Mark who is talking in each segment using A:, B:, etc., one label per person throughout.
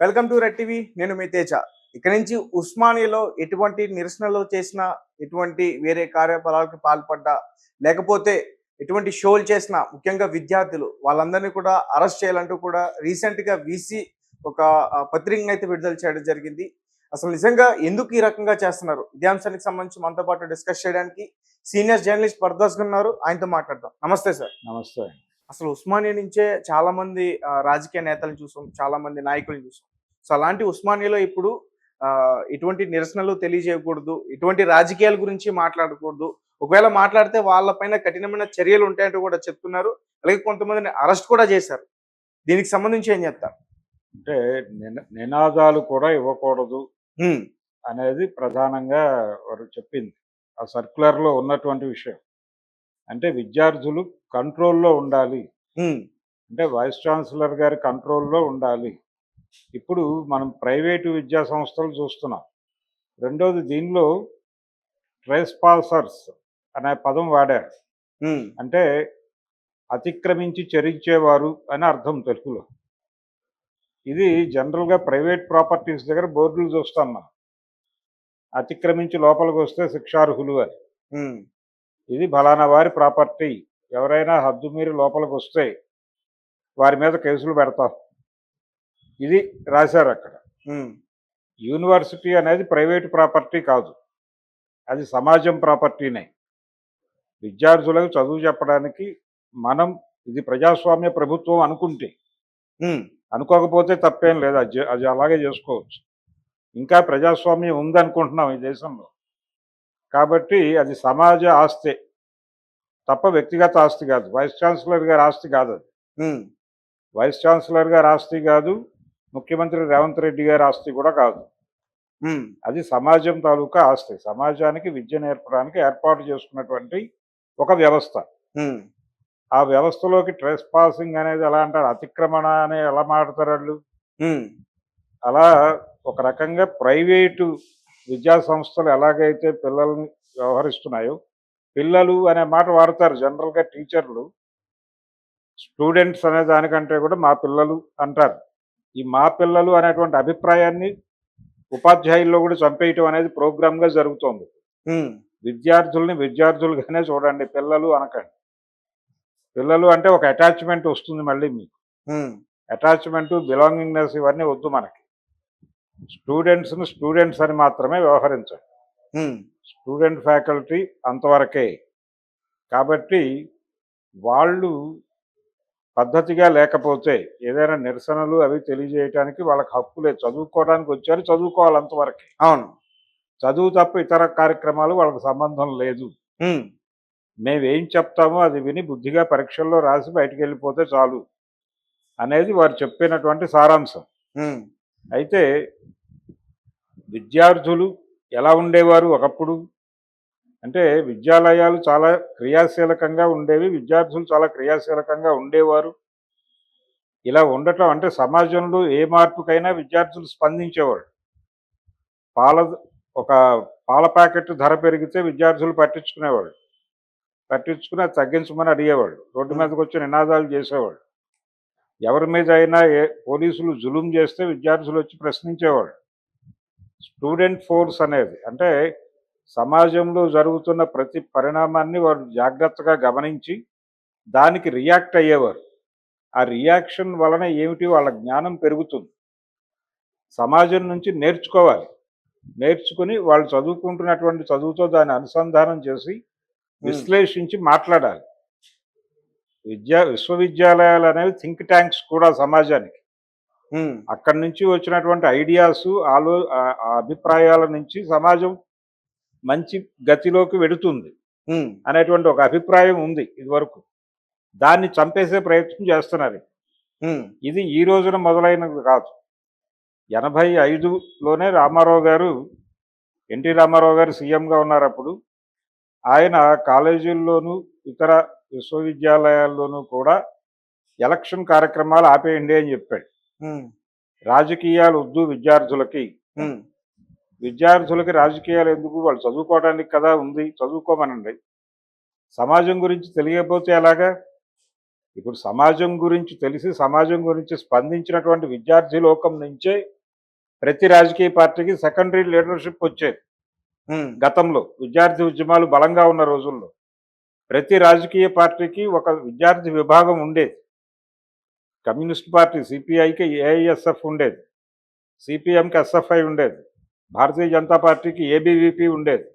A: Welcome to red TV నేను మీ తేజ. ఇక నుంచి ఉస్మానియాలో ఎటువంటి నిరసనలు చేసినా ఎటువంటి వేరే కార్యకలాపాలకు పాల్పడ్డా లేకపోతే ఎటువంటి షోలు చేసినా ముఖ్యంగా విద్యార్థులు వాళ్ళందరినీ కూడా అరెస్ట్ చేయాలంటూ కూడా రీసెంట్గా వీసీ ఒక పత్రికను అయితే విడుదల చేయడం జరిగింది. అసలు నిజంగా ఎందుకు ఈ రకంగా చేస్తున్నారు? ఇదే అంశానికి సంబంధించి మనతో పాటు డిస్కస్ చేయడానికి సీనియర్ జర్నలిస్ట్ పర్దాస్ ఉన్నారు. ఆయనతో మాట్లాడదాం. నమస్తే సార్.
B: నమస్తే.
A: అసలు ఉస్మానియా నుంచే చాలా మంది రాజకీయ నేతలను చూసాం చాలా మంది నాయకులను చూసాం. సో అలాంటి ఉస్మానియాలో ఇప్పుడు ఆ, ఎటువంటి నిరసనలు తెలియజేయకూడదు ఎటువంటి రాజకీయాల గురించి మాట్లాడకూడదు. ఒకవేళ మాట్లాడితే వాళ్ళపైన కఠినమైన చర్యలు ఉంటాయంటూ కూడా చెప్తున్నారు. అలాగే కొంతమందిని అరెస్ట్ కూడా చేశారు. దీనికి సంబంధించి ఏం చెప్తారు?
B: అంటే నిన- నినాదాలు కూడా ఇవ్వకూడదు అనేది ప్రధానంగా వారు చెప్పింది. ఆ సర్క్యులర్లో ఉన్నటువంటి విషయం. అంటే విద్యార్థులు కంట్రోల్లో ఉండాలి. అంటే వైస్ ఛాన్సలర్ గారి కంట్రోల్లో ఉండాలి. ఇప్పుడు మనం ప్రైవేటు విద్యా సంస్థలు చూస్తున్నాం. రెండోది దీనిలో ట్రెస్పాసర్స్ అనే పదం వాడారు. అంటే అతిక్రమించి చరించేవారు అని అర్థం తెలుగులో. ఇది జనరల్గా ప్రైవేట్ ప్రాపర్టీస్ దగ్గర బోర్డులు చూస్తాం మనం. అతిక్రమించి లోపలికి వస్తే శిక్షార్హులు అని. ఇది ఫలానా వారి ప్రాపర్టీ. ఎవరైనా హద్దు మీరి లోపలికి వస్తే వారి మీద కేసులు పెడతాం. ఇది రాశారు అక్కడ. యూనివర్సిటీ అనేది ప్రైవేట్ ప్రాపర్టీ కాదు. అది సమాజం ప్రాపర్టీనే. విద్యార్థులకు చదువు చెప్పడానికి మనం ఇది ప్రజాస్వామ్య ప్రభుత్వం అనుకుంటే అనుకోకపోతే తప్పేం లేదు. అది అలాగే చేసుకోవచ్చు. ఇంకా ప్రజాస్వామ్యం ఉందనుకుంటున్నాం ఈ దేశంలో. కాబట్టి అది సమాజ ఆస్తే. తప్ప వ్యక్తిగత ఆస్తి కాదు. వైస్ ఛాన్సలర్ గారి ఆస్తి కాదు అది. వైస్ ఛాన్సలర్ గారి ఆస్తి కాదు. ముఖ్యమంత్రి రేవంత్ రెడ్డి గారి ఆస్తి కూడా కాదు. అది సమాజం తాలూకా ఆస్తి. సమాజానికి విద్య నేర్పడానికి ఏర్పాటు చేసుకున్నటువంటి ఒక వ్యవస్థ. ఆ వ్యవస్థలోకి ట్రెస్ పాసింగ్ అనేది ఎలా అంటారు? అతిక్రమణ అని ఎలా
A: హ్మ్,
B: అలా ఒక రకంగా ప్రైవేటు విద్యా సంస్థలు ఎలాగైతే పిల్లల్ని వ్యవహరిస్తున్నాయో పిల్లలు అనే మాట వాడతారు జనరల్గా టీచర్లు. స్టూడెంట్స్ అనే దానికంటే కూడా మా పిల్లలు అంటారు. ఈ మా పిల్లలు అనేటువంటి అభిప్రాయాన్ని ఉపాధ్యాయుల్లో కూడా చంపేయటం అనేది ప్రోగ్రామ్గా జరుగుతోంది. విద్యార్థుల్ని విద్యార్థులుగానే చూడండి పిల్లలు అనకండి. పిల్లలు అంటే ఒక అటాచ్మెంట్ వస్తుంది మళ్ళీ మీకు. అటాచ్మెంట్ బిలాంగింగ్నెస్ ఇవన్నీ వద్దు మనకి. స్టూడెంట్స్ని స్టూడెంట్స్ అని మాత్రమే వ్యవహరించండి స్టూడెంట్ ఫ్యాకల్టీ అంతవరకే. కాబట్టి వాళ్ళు పద్ధతిగా లేకపోతే ఏదైనా నిరసనలు అవి తెలియజేయడానికి వాళ్ళకి హక్కు లేదు. చదువుకోవడానికి వచ్చారు చదువుకోవాలి అంతవరకే.
A: అవును.
B: చదువు తప్ప ఇతర కార్యక్రమాలు వాళ్ళకి సంబంధం లేదు. మేమేం చెప్తామో అది విని బుద్ధిగా పరీక్షల్లో రాసి బయటికి వెళ్ళిపోతే చాలు. అనేది వారు చెప్పినటువంటి సారాంశం. అయితే విద్యార్థులు ఎలా ఉండేవారు ఒకప్పుడు? అంటే విద్యాలయాలు చాలా క్రియాశీలకంగా ఉండేవి విద్యార్థులు చాలా క్రియాశీలకంగా ఉండేవారు. ఇలా ఉండటం అంటే సమాజంలో ఏ మార్పుకైనా విద్యార్థులు స్పందించేవాడు పాల ఒక పాల ప్యాకెట్ ధర పెరిగితే విద్యార్థులు పట్టించుకునేవాడు పట్టించుకుని అది తగ్గించమని అడిగేవాడు రోడ్డు మీదకి వచ్చి నినాదాలు చేసేవాడు ఎవరి మీద అయినా ఏ పోలీసులు జులుం చేస్తే విద్యార్థులు వచ్చి ప్రశ్నించేవాడు స్టూడెంట్ ఫోర్స్ అనేది అంటే సమాజంలో జరుగుతున్న ప్రతి పరిణామాన్ని వారు జాగ్రత్తగా గమనించి దానికి రియాక్ట్ అయ్యేవారు. ఆ రియాక్షన్ వలన ఏమిటి? వాళ్ళ జ్ఞానం పెరుగుతుంది. సమాజం నుంచి నేర్చుకోవాలి. నేర్చుకుని వాళ్ళు చదువుకుంటున్నటువంటి చదువుతో దాన్ని అనుసంధానం చేసి విశ్లేషించి మాట్లాడాలి. విద్యా విశ్వవిద్యాలయాలు అనేవి థింక్ ట్యాంక్స్ కూడా సమాజానికి. అక్కడి నుంచి వచ్చినటువంటి ఐడియాస్ ఆలో అభిప్రాయాల నుంచి సమాజం మంచి గతిలోకి వెడుతుంది అనేటువంటి ఒక అభిప్రాయం ఉంది ఇదివరకు. దాన్ని చంపేసే ప్రయత్నం చేస్తున్నారు ఇది ఈ రోజున మొదలైనది కాదు. ఎనభై ఐదులోనే రామారావు గారు ఎన్టీ రామారావు గారు సీఎంగా ఉన్నారు అప్పుడు ఆయన కాలేజీల్లోనూ ఇతర విశ్వవిద్యాలయాల్లోనూ కూడా ఎలక్షన్ కార్యక్రమాలు ఆపేయండి అని చెప్పాడు. రాజకీయాలు వద్దు విద్యార్థులకి. విద్యార్థులకి రాజకీయాలు ఎందుకు? వాళ్ళు చదువుకోవడానికి కదా ఉంది. చదువుకోమనండి. సమాజం గురించి తెలియకపోతే ఎలాగా? ఇప్పుడు సమాజం గురించి తెలిసి సమాజం గురించి స్పందించినటువంటి విద్యార్థి లోకం నుంచే ప్రతి రాజకీయ పార్టీకి సెకండరీ లీడర్షిప్ వచ్చేది. గతంలో విద్యార్థి ఉద్యమాలు బలంగా ఉన్న రోజుల్లో. ప్రతి రాజకీయ పార్టీకి ఒక విద్యార్థి విభాగం ఉండేది. కమ్యూనిస్ట్ పార్టీ సిపిఐకి ఏఐఎస్ఎఫ్ ఉండేది. సిపిఎంకి ఎస్ఎఫ్ఐ ఉండేది. భారతీయ జనతా పార్టీకి ఏబీవీపీ ఉండేది.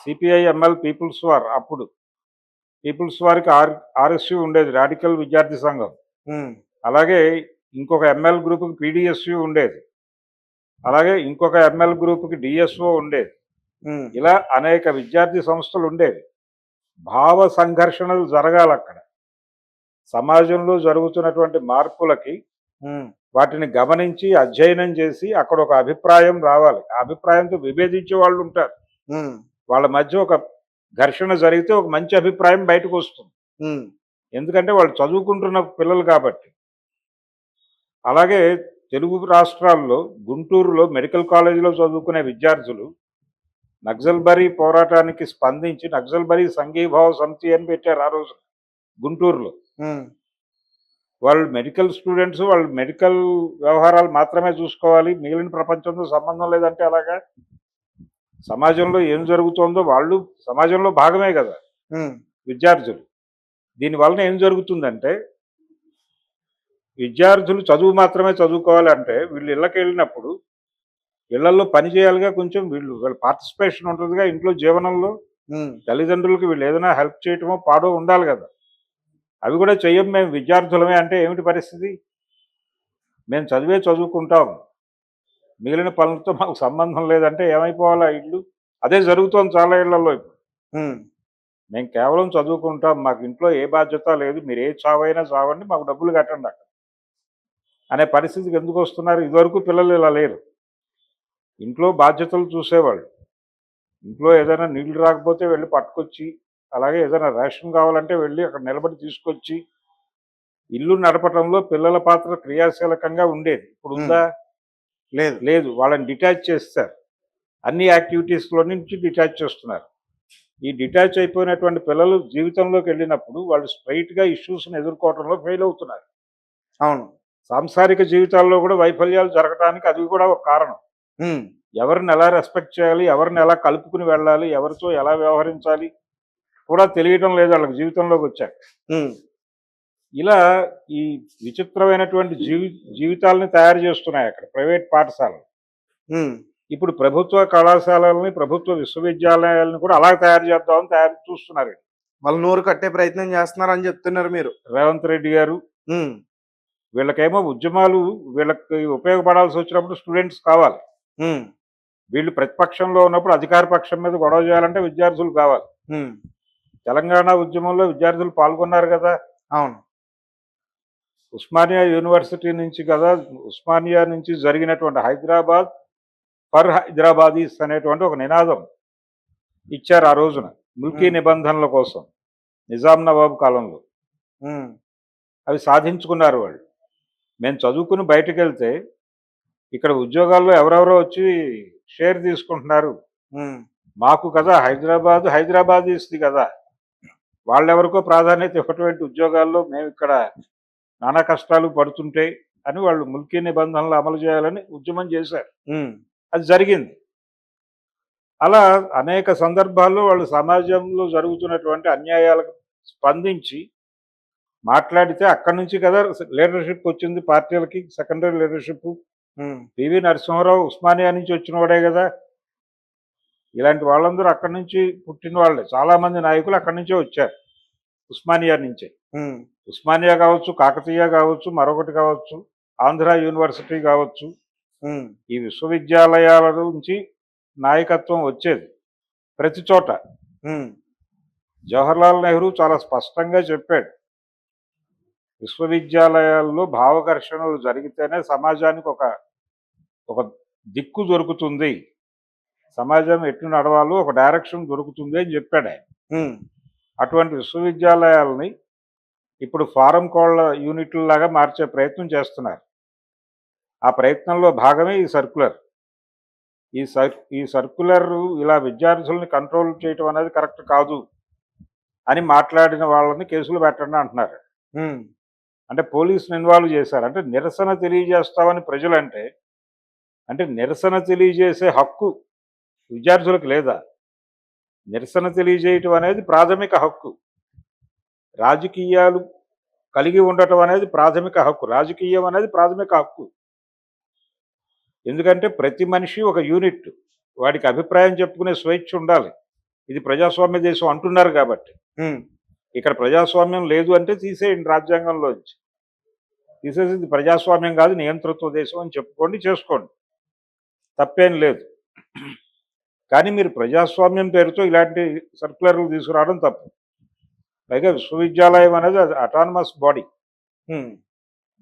B: సిపిఐ ఎంఎల్ పీపుల్స్ వార్ అప్పుడు. పీపుల్స్ వారికి ఆర్ ఆర్ఎస్యు ఉండేది రాడికల్ విద్యార్థి సంఘం. అలాగే ఇంకొక ఎంఎల్ గ్రూప్కి పీడిఎస్యు ఉండేది. అలాగే ఇంకొక ఎంఎల్ గ్రూప్కి డిఎస్ఓ ఉండేది. ఇలా అనేక విద్యార్థి సంస్థలు ఉండేవి. భావ సంఘర్షణలు జరగాలి అక్కడ. సమాజంలో జరుగుతున్నటువంటి మార్పులకి వాటిని గమనించి అధ్యయనం చేసి అక్కడ ఒక అభిప్రాయం రావాలి. ఆ అభిప్రాయంతో విభేదించే వాళ్ళు ఉంటారు. వాళ్ళ మధ్య ఒక ఘర్షణ జరిగితే ఒక మంచి అభిప్రాయం బయటకు వస్తుంది. ఎందుకంటే వాళ్ళు చదువుకుంటున్న పిల్లలు కాబట్టి. అలాగే తెలుగు రాష్ట్రాల్లో గుంటూరులో మెడికల్ కాలేజీలో చదువుకునే విద్యార్థులు నక్సల్బరీ పోరాటానికి స్పందించి నక్సల్బరీ సంఘీభావ సమితి అని పెట్టారు ఆ రోజు గుంటూరులో. వాళ్ళు మెడికల్ స్టూడెంట్స్ వాళ్ళు మెడికల్ వ్యవహారాలు మాత్రమే చూసుకోవాలి. మిగిలిన ప్రపంచంతో సంబంధం లేదంటే అలాగా? సమాజంలో ఏం జరుగుతోందో వాళ్ళు సమాజంలో భాగమే కదా? విద్యార్థులు. దీనివలన ఏం జరుగుతుందంటే విద్యార్థులు చదువు మాత్రమే చదువుకోవాలంటే వీళ్ళు ఇళ్ళకి వెళ్ళినప్పుడు ఇళ్ళలో పని చేయాలిగా కొంచెం వీళ్ళు వీళ్ళ పార్టిసిపేషన్ ఉంటుందిగా ఇంట్లో జీవనంలో. తల్లిదండ్రులకి వీళ్ళు ఏదైనా హెల్ప్ చేయటమో పాడో ఉండాలి కదా. అవి కూడా చెయ్యం మేము విద్యార్థులమే అంటే ఏమిటి పరిస్థితి? మేము చదివే చదువుకుంటాం. మిగిలిన పనులతో మాకు సంబంధం లేదంటే ఏమైపోవాలి ఇల్లు? అదే జరుగుతోంది చాలా ఇళ్ళలో ఇప్పుడు. మేము కేవలం చదువుకుంటాం. మాకు ఇంట్లో ఏ బాధ్యత లేదు. మీరు ఏ చావైనా చావండి. మాకు డబ్బులు కట్టండి అక్కడ. అనే పరిస్థితికి ఎందుకు వస్తున్నారు? ఇదివరకు పిల్లలు ఇలా లేరు. ఇంట్లో బాధ్యతలు చూసేవాళ్ళు. ఇంట్లో ఏదైనా నీళ్ళు రాకపోతే వెళ్ళి పట్టుకొచ్చి అలాగే ఏదైనా రేషన్ కావాలంటే వెళ్ళి అక్కడ నిలబడి తీసుకొచ్చి ఇల్లు నడపటంలో పిల్లల పాత్ర క్రియాశీలకంగా ఉండేది. ఇప్పుడు ఉందా
A: లేదు.
B: లేదు. వాళ్ళని డిటాచ్ చేస్తారు అన్ని యాక్టివిటీస్లో నుంచి డిటాచ్ చేస్తున్నారు ఈ డిటాచ్ అయిపోయినటువంటి పిల్లలు జీవితంలోకి వెళ్ళినప్పుడు వాళ్ళు స్ట్రైట్గా ఇష్యూస్ని ఎదుర్కోవడంలో ఫెయిల్ అవుతున్నారు.
A: అవును.
B: సాంసారిక జీవితాల్లో కూడా వైఫల్యాలు జరగడానికి అది కూడా ఒక కారణం. ఎవరిని ఎలా రెస్పెక్ట్ చేయాలి ఎవరిని ఎలా కలుపుకుని వెళ్ళాలి ఎవరితో ఎలా వ్యవహరించాలి కూడా తెలియటం లేదు వాళ్ళకి జీవితంలోకి వచ్చాక. ఇలా ఈ విచిత్రమైనటువంటి జీవి జీవితాలని తయారు చేస్తున్నాయి అక్కడ ప్రైవేట్ పాఠశాలలు. ఇప్పుడు ప్రభుత్వ కళాశాలల్ని ప్రభుత్వ విశ్వవిద్యాలయాలను కూడా అలా తయారు చేద్దామని తయారు చూస్తున్నారు.
A: వాళ్ళు నోరు కట్టే ప్రయత్నం చేస్తున్నారని చెప్తున్నారు మీరు.
B: రేవంత్ రెడ్డి గారు. వీళ్ళకేమో ఉద్యమాలు వీళ్ళకి ఉపయోగపడాల్సి వచ్చినప్పుడు స్టూడెంట్స్ కావాలి. వీళ్ళు ప్రతిపక్షంలో ఉన్నప్పుడు అధికార పక్షం మీద గొడవ చేయాలంటే విద్యార్థులు కావాలి. తెలంగాణ ఉద్యమంలో విద్యార్థులు పాల్గొన్నారు కదా.
A: అవును.
B: ఉస్మానియా యూనివర్సిటీ నుంచి కదా ఉస్మానియా నుంచి జరిగినటువంటి హైదరాబాద్ ఫర్ హైదరాబాదీస్ అనేటువంటి ఒక నినాదం ఇచ్చారు ఆ రోజున. ముల్కీ. నిబంధనల కోసం నిజాం నవాబు కాలంలో. అవి సాధించుకున్నారు వాళ్ళు. మేము చదువుకుని బయటకు వెళ్తే ఇక్కడ ఉద్యోగాల్లో ఎవరెవరో వచ్చి షేర్ తీసుకుంటున్నారు. మాకు కదా హైదరాబాద్ హైదరాబాద్ ఇస్తుంది కదా. వాళ్ళెవరికో ప్రాధాన్యత ఇవ్వటువంటి ఉద్యోగాల్లో మేము ఇక్కడ నానా కష్టాలు పడుతుంటే అని వాళ్ళు ముల్కీ నిబంధనలు అమలు చేయాలని ఉద్యమం చేశారు. అది జరిగింది. అలా అనేక సందర్భాల్లో వాళ్ళు సమాజంలో జరుగుతున్నటువంటి అన్యాయాలకు స్పందించి మాట్లాడితే అక్కడి నుంచి కదా లీడర్షిప్ వచ్చింది. పార్టీలకి secondary leadership PV Narasimha Rao Osmania నుంచి వచ్చిన వాడే కదా. ఇలాంటి వాళ్ళందరూ అక్కడి నుంచి పుట్టిన వాళ్ళే. చాలా మంది నాయకులు అక్కడి నుంచే వచ్చారు. ఉస్మానియా నుంచే. ఉస్మానియా కావచ్చు కాకతీయ కావచ్చు మరొకటి కావచ్చు ఆంధ్ర యూనివర్సిటీ కావచ్చు. ఈ విశ్వవిద్యాలయాల నుంచి నాయకత్వం వచ్చేది ప్రతి చోట. జవహర్లాల్ నెహ్రూ చాలా స్పష్టంగా చెప్పాడు. విశ్వవిద్యాలయాల్లో భావఘర్షణలు జరిగితేనే సమాజానికి ఒక ఒక దిక్కు దొరుకుతుంది. సమాజం ఎట్లు నడవాలో ఒక డైరెక్షన్ దొరుకుతుంది అని చెప్పాడు ఆయన. అటువంటి విశ్వవిద్యాలయాలని ఇప్పుడు ఫారం కోళ్ళ యూనిట్లలాగా మార్చే ప్రయత్నం చేస్తున్నారు. ఆ ప్రయత్నంలో భాగమే ఈ సర్కులర్. ఈ సర్ ఈ సర్కులర్ ఇలా విద్యార్థుల్ని కంట్రోల్ చేయటం అనేది కరెక్ట్ కాదు అని మాట్లాడిన వాళ్ళని కేసులు పెట్టండి అంటున్నారు. అంటే పోలీసులు ఇన్వాల్వ్ చేశారు. అంటే నిరసన తెలియజేస్తామని ప్రజలు అంటే నిరసన తెలియజేసే హక్కు విద్యార్థులకు లేదా? నిరసన తెలియజేయటం అనేది ప్రాథమిక హక్కు. రాజకీయాలు కలిగి ఉండటం అనేది ప్రాథమిక హక్కు. రాజకీయం అనేది ప్రాథమిక హక్కు. ఎందుకంటే ప్రతి మనిషి ఒక యూనిట్. వాడికి అభిప్రాయం చెప్పుకునే స్వేచ్ఛ ఉండాలి. ఇది ప్రజాస్వామ్య దేశం అంటున్నారు కాబట్టి. ఇక్కడ ప్రజాస్వామ్యం లేదు అంటే తీసేయండి రాజ్యాంగంలోంచి. తీసేసి ఇది ప్రజాస్వామ్యం కాదు నియంతృత్వ దేశం అని చెప్పుకోండి చేసుకోండి. తప్పేం లేదు. కానీ మీరు ప్రజాస్వామ్యం పేరుతో ఇలాంటి సర్క్యులర్లు తీసుకురావడం తప్పు. పైగా విశ్వవిద్యాలయం అనేది అటానమస్ బాడీ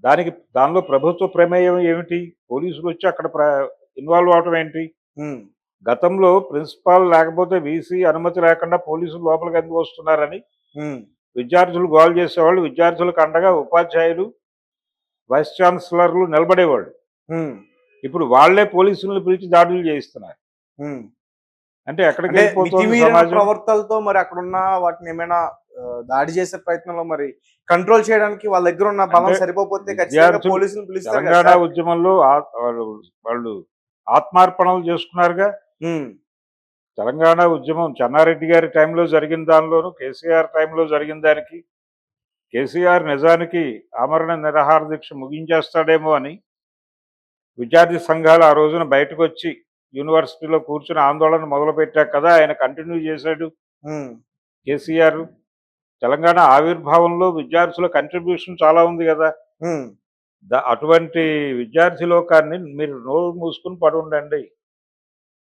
B: దానికి దానిలో ప్రభుత్వ ప్రమేయం ఏమిటి? పోలీసులు వచ్చి అక్కడ ఇన్వాల్వ్ అవటం ఏంటి? గతంలో ప్రిన్సిపాల్ లేకపోతే వీసీ అనుమతి లేకుండా పోలీసులు లోపలికి ఎందుకు వస్తున్నారని విద్యార్థులు గోల్ చేసేవాళ్ళు. విద్యార్థులకు అండగా ఉపాధ్యాయులు వైస్ ఛాన్సలర్లు నిలబడేవాళ్ళు. ఇప్పుడు వాళ్ళే పోలీసులను పిలిచి దాడులు చేయిస్తున్నారు. అంటే ఎక్కడికి
A: ప్రవర్తనలతో మరి అక్కడ ఉన్న వాటిని ఏమైనా దాడి చేసే ప్రయత్నంలో మరి కంట్రోల్ చేయడానికి వాళ్ళ దగ్గర ఉన్న బలం సరిపోతే పోలీసులు పిలుస్తారు
B: తెలంగాణ. ఉద్యమంలో వాళ్ళు వాళ్ళు ఆత్మార్పణలు చేసుకున్నారుగా తెలంగాణ ఉద్యమం చెన్నారెడ్డి గారి టైంలో జరిగిన దానిలోను కేసీఆర్ టైంలో జరిగిన దానికి కేసీఆర్ నిజానికి ఆమరణ నిరాహార దీక్ష ముగించేస్తాడేమో అని విద్యార్థి సంఘాలు ఆ రోజున బయటకు వచ్చి యూనివర్సిటీలో కూర్చుని ఆందోళన మొదలుపెట్టాక కదా ఆయన కంటిన్యూ చేశాడు. కేసీఆర్ తెలంగాణ ఆవిర్భావంలో విద్యార్థుల కంట్రిబ్యూషన్ చాలా ఉంది కదా. అటువంటి విద్యార్థి లోకాన్ని మీరు నోరు మూసుకుని పడి ఉండండి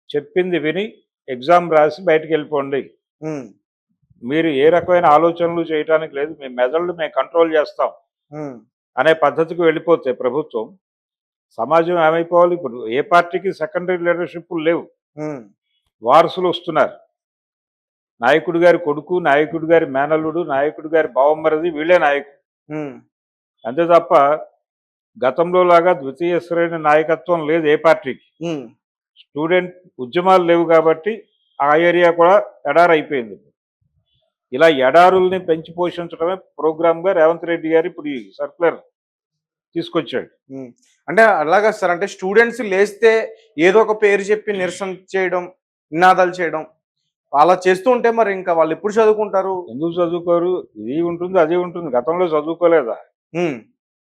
B: చెప్పింది విని ఎగ్జామ్ రాసి బయటికి వెళ్ళిపోండి. మీరు ఏ రకమైన ఆలోచనలు చేయడానికి లేదు మీ మెదళ్ళు మేము కంట్రోల్ చేస్తాం. అనే పద్ధతికి వెళ్ళిపోతే ప్రభుత్వం సమాజం ఏమైపోవాలి? ఇప్పుడు ఏ పార్టీకి సెకండరీ లీడర్షిప్ లేవు. వారసులు వస్తున్నారు. నాయకుడి గారి కొడుకు నాయకుడి గారి మేనల్లుడు నాయకుడి గారి బావమ్మరిది వీళ్ళే నాయకుడు అంతే తప్ప గతంలో లాగా ద్వితీయ శ్రేణి నాయకత్వం లేదు ఏ పార్టీకి. స్టూడెంట్ ఉద్యమాలు లేవు కాబట్టి ఆ ఏరియా కూడా ఎడారైపోయింది. ఇలా ఎడారుల్ని పెంచి పోషించడమే ప్రోగ్రామ్గా రేవంత్ రెడ్డి గారు ఇప్పుడు ఈ సర్క్యులర్ తీసుకొచ్చాడు.
A: అంటే అలాగా సార్ అంటే స్టూడెంట్స్ లేస్తే ఏదో ఒక పేరు చెప్పి నిరసన చేయడం నినాదాలు చేయడం అలా చేస్తూ ఉంటే మరి ఇంకా వాళ్ళు ఎప్పుడు చదువుకుంటారు?
B: ఎందుకు చదువుకోరు? ఇది ఉంటుంది అది ఉంటుంది. గతంలో చదువుకోలేదా?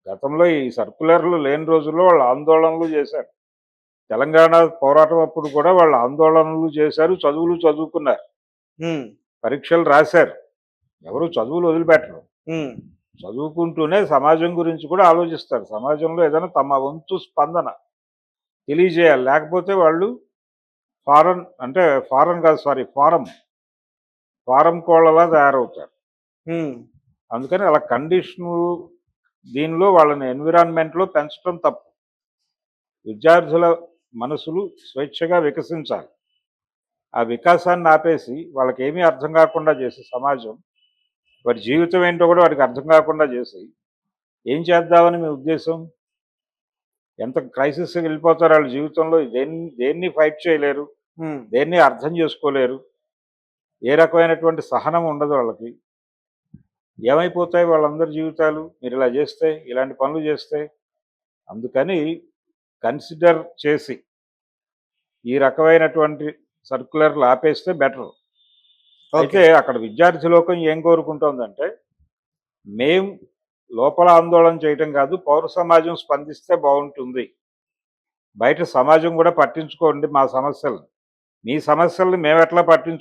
B: గతంలో ఈ సర్కులర్లు లేని రోజుల్లో వాళ్ళు ఆందోళనలు చేశారు. తెలంగాణ పోరాటం అప్పుడు కూడా వాళ్ళు ఆందోళనలు చేశారు చదువులు చదువుకున్నారు. పరీక్షలు రాశారు. ఎవరు చదువులు వదిలిపెట్టరు. చదువుకుంటూనే సమాజం గురించి కూడా ఆలోచిస్తారు. సమాజంలో ఏదైనా తమ వంతు స్పందన తెలియజేయాలి. లేకపోతే వాళ్ళు ఫారెన్ అంటే ఫారెన్ కాదు సారీ ఫారం ఫారం కోళ్ళలా తయారవుతారు. అందుకని అలా కండిషను దీనిలో వాళ్ళని ఎన్విరాన్మెంట్లో పెంచడం తప్పు. విద్యార్థుల మనసులు స్వేచ్ఛగా వికసించాలి. ఆ వికాసాన్ని ఆపేసి వాళ్ళకి ఏమీ అర్థం కాకుండా చేసి సమాజం వారి జీవితం ఏంటో కూడా వాడికి అర్థం కాకుండా చేసి ఏం చేద్దామని మీ ఉద్దేశం? ఎంత క్రైసిస్ వెళ్ళిపోతారు వాళ్ళ జీవితంలో? దేన్ని దేన్ని ఫైట్ చేయలేరు. దేన్ని అర్థం చేసుకోలేరు. ఏ రకమైనటువంటి సహనం ఉండదు వాళ్ళకి. ఏమైపోతాయి వాళ్ళందరి జీవితాలు? మీరు ఇలా చేస్తే ఇలాంటి పనులు చేస్తే అందుకని కన్సిడర్ చేసి ఈ రకమైనటువంటి సర్క్యులర్లు ఆపేస్తే బెటర్ అయితే
A: ఓకే.
B: అక్కడ విద్యార్థి లోకం ఏం కోరుకుంటోందంటే మేం లోపల ఆందోళన చేయటం కాదు పౌర సమాజం స్పందిస్తే బాగుంటుంది. బయట సమాజం కూడా పట్టించుకోండి మా సమస్యలు మీ సమస్యలను మేము ఎట్లా పట్టించు